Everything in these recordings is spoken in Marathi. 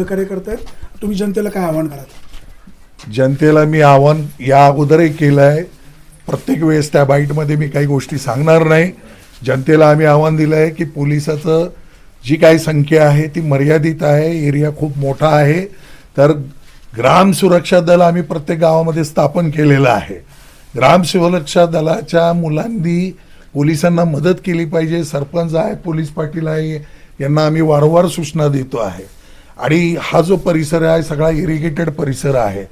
सहकार्य करतायत. तुम्ही जनतेला काय आव्हान कराल? जनतेला मी आव्हान या अगोदरही केलं आहे. प्रत्येक वेळेस त्या बाईटमध्ये मी काही गोष्टी सांगणार नाही. जनतेला आम्ही आव्हान दिलं आहे की पोलिसाचं जी काही संख्या आहे ती मर्यादित आहे. एरिया खूप मोठा आहे. तर ग्राम सुरक्षा दल आम्ही प्रत्येक गावामध्ये स्थापन केलेलं आहे. ग्राम सुरक्षा दलाच्या मुलांनी पोलिसांना मदत केली पाहिजे. सरपंच आहे पोलीस पाटील आहे यांना आम्ही वारंवार सूचना देतो आहे. आणि हा जो परिसर आहे सगळा इरिगेटेड परिसर आहे.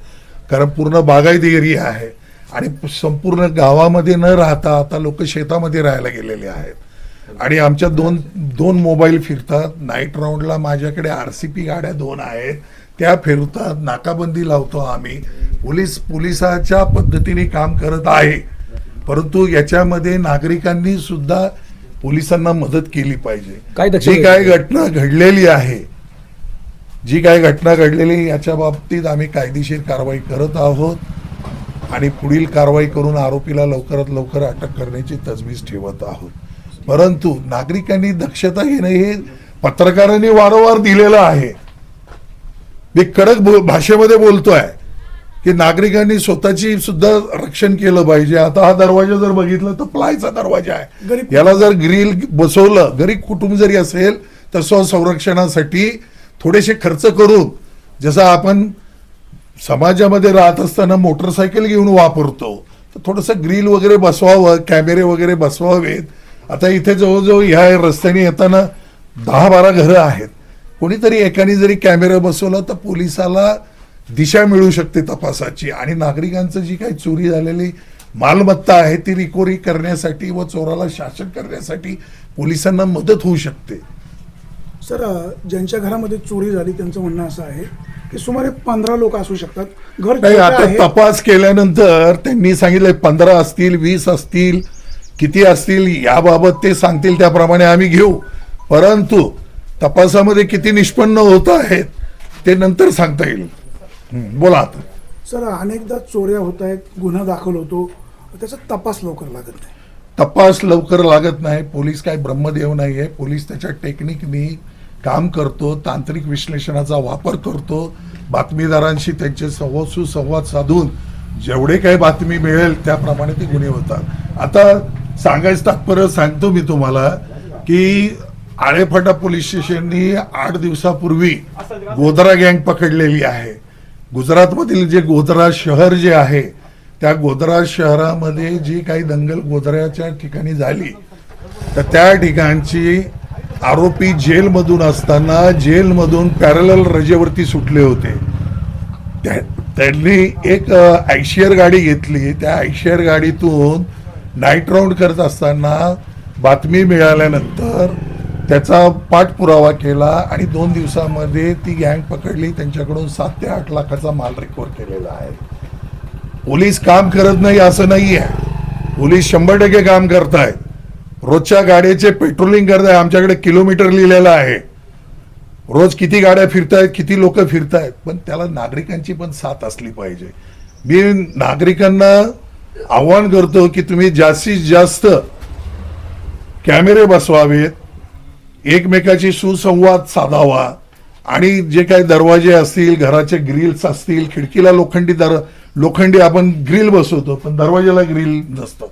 कारण पूर्ण बागायत एरिया आहे. आणि संपूर्ण गावामध्ये न राहता आता लोक शेतामध्ये राहायला गेलेले आहेत. आणि आमच्या दोन दोन मोबाईल फिरतात. नाईट राऊंडला माझ्याकडे आर सी पी गाड्या दोन आहेत. त्या फिरतात. नाकाबंदी लावतो आम्ही. पोलीस पोलिसाच्या पद्धतीने काम करत आहे. परंतु याच्यामध्ये नागरिकांनी सुद्धा पोलिसांना मदत केली पाहिजे. काय जी काय घटना घडलेली आहे जी काय घटना घडलेली याच्या बाबतीत आम्ही कायदेशीर कारवाई करत आहोत आणि पुढील कारवाई करून आरोपीला लवकरात लवकर अटक करण्याची तजवीज ठेवत आहोत. परंतु नागरिकांनी दक्षता घेणं हे पत्रकारांनी वारंवार दिलेलं आहे. मी कडक बो- भाषेमध्ये बोलतोय की नागरिकांनी स्वतःची सुद्धा रक्षण केलं पाहिजे. आता हा दरवाजा जर बघितला तर प्लायचा दरवाजा आहे. याला जर ग्रिल बसवलं गरीब कुटुंब जरी असेल तर स्वसंरक्षणासाठी थोडेसे खर्च करून जसं आपण समाजामध्ये राहत असताना मोटरसायकल घेऊन वापरतो तर थोडंसं ग्रिल वगैरे बसवावं कॅमेरे वगैरे बसवावेत. आता इथे जवळजवळ ह्या रस्त्याने येताना दहा बारा घरं आहेत. कोणीतरी एकाने जरी कॅमेरा बसवला तर पोलिसाला दिशा मिळू शकते तपासाची. आणि नागरिकांचं जी काही चोरी झालेली मालमत्ता आहे ती रिकव्हरी करण्यासाठी व चोराला शासन करण्यासाठी पोलिसांना मदत होऊ शकते. सर ज्यांच्या घरामध्ये चोरी झाली त्यांचं म्हणणं असं आहे की सुमारे पंधरा लोक असू शकतात. घर नाही आता. तपास केल्यानंतर त्यांनी सांगितलं पंधरा असतील वीस असतील किती असतील याबाबत ते सांगतील त्याप्रमाणे आम्ही घेऊ. परंतु तपासामध्ये किती निष्पन्न होत आहेत ते नंतर सांगता येईल. बोला आता. सर अनेकदा चोऱ्या होत आहेत गुन्हा दाखल होतो. त्याचा तपास लवकर लागत नाही. तपास लवकर लागत नाही. पोलीस काय ब्रह्मदेव नाही आहे पोलीस त्याच्या टेक्निकनी काम करतो तांत्रिक विश्लेषणाचा वापर करतो बातमीदारांशी त्यांचे संवाद सुसंवाद साधून जेवढे काही बातमी मिळेल त्याप्रमाणे ते गुन्हे होतात. आता सांगायचं तात्पर्य सांगतो मी तुम्हाला की आळेफाटा पोलीस स्टेशननी आठ दिवसापूर्वी गोधरा गँग पकडलेली आहे. गुजरातमधील जे गोधरा शहर जे आहे त्या गोधरा शहरामध्ये जी काही दंगल गोधऱ्याच्या ठिकाणी झाली तर त्या ठिकाणची आरोपी जेलमधून असताना जेलमधून पॅरल रजेवरती सुटले होते. त्या- त्यांनी एक आयशियर गाडी घेतली. त्या आयशियर गाडीतून नाईट राऊंड करत असताना बातमी मिळाल्यानंतर त्याचा पाठपुरावा केला आणि दोन दिवसामध्ये ती गँग पकडली. त्यांच्याकडून सात ते आठ लाखाचा माल रिकवर केलेला आहे. पोलीस काम करत नाही असं नाही आहे पोलीस शंभर टक्के काम करतायत. रोजच्या गाड्याचे पेट्रोलिंग करताय आमच्याकडे किलोमीटर लिहिलेलं आहे. रोज किती गाड्या फिरतायत किती लोक फिरतायत पण त्याला नागरिकांची पण साथ असली पाहिजे. मी नागरिकांना आव्हान करतो की तुम्ही जास्तीत जास्त कॅमेरे बसवावेत एकमेकाची सुसंवाद साधावा आणि जे काही दरवाजे असतील घराचे ग्रिल्स असतील खिडकीला लोखंडी दर लोखंडी आपण ग्रिल बसवतो पण दरवाजाला ग्रिल नसतं.